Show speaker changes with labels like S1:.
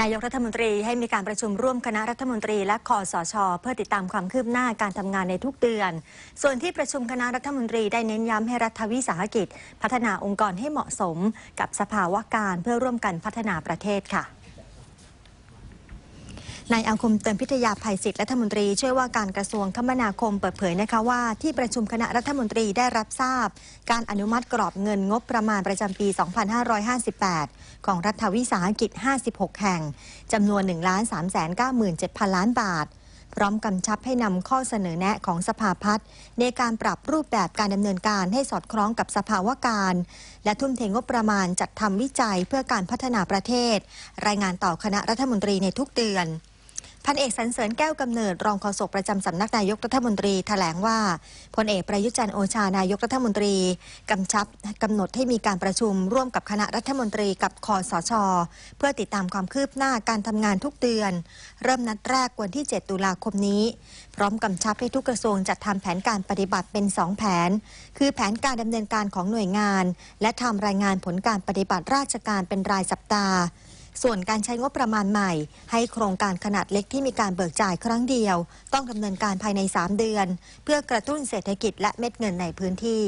S1: นายกรัฐมนตรีให้มีการประชุมร่วมคณะรัฐมนตรีและคอสช เพื่อติดตามความคืบหน้าการทำงานในทุกเดือน ส่วนที่ประชุมคณะรัฐมนตรีได้เน้นย้ำให้รัฐวิสาหกิจ พัฒนาองค์กรให้เหมาะสม กับสภาวะการเพื่อร่วมกันพัฒนาประเทศค่ะ นายอาคมเติมพิทยาภัยศิษย์รัฐมนตรีช่วยว่าการกระทรวงคมนาคมเปิดเผยนะคะว่าที่ประชุมคณะรัฐมนตรีได้รับทราบ การอนุมัติกรอบเงินงบประมาณประจำปี 2558 ของรัฐวิสาหกิจ 56 แห่งจำนวน 1 3 9 7 0 0 0 ล้านบาท พร้อมกำชับให้นำข้อเสนอแนะของสภาพัฒน์ในการปรับรูปแบบการดำเนินการให้สอดคล้องกับสภาวะการ และทุ่มเทงบประมาณจัดทำวิจัยเพื่อการพัฒนาประเทศ รายงานต่อคณะรัฐมนตรีในทุกเดือน พันเอกสันเสริญแก้วกำเนิดรองโฆษกประจำสำนักนายกรัฐมนตรีแถลงว่าพลเอกประยุจันโอชานายกรัฐมนตรีกำชับกำหนดให้มีการประชุมร่วมกับคณะรัฐมนตรีกับคอสช เพื่อติดตามความคืบหน้าการทำงานทุกเดือน เริ่มนัดแรกวันที่ 7 ตุลาคมนี้ พร้อมกำชับให้ทุกกระทรวงจัดทำแผนการปฏิบัติเป็น 2 แผน คือแผนการดำเนินการของหน่วยงาน และทำรายงานผลการปฏิบัติราชการเป็นรายสัปดาห์ ส่วนการใช้งบประมาณใหม่ ให้โครงการขนาดเล็กที่มีการเบิกจ่ายครั้งเดียว ต้องดำเนินการภายใน 3 เดือน เพื่อกระตุ้นเศรษฐกิจและเม็ดเงินในพื้นที่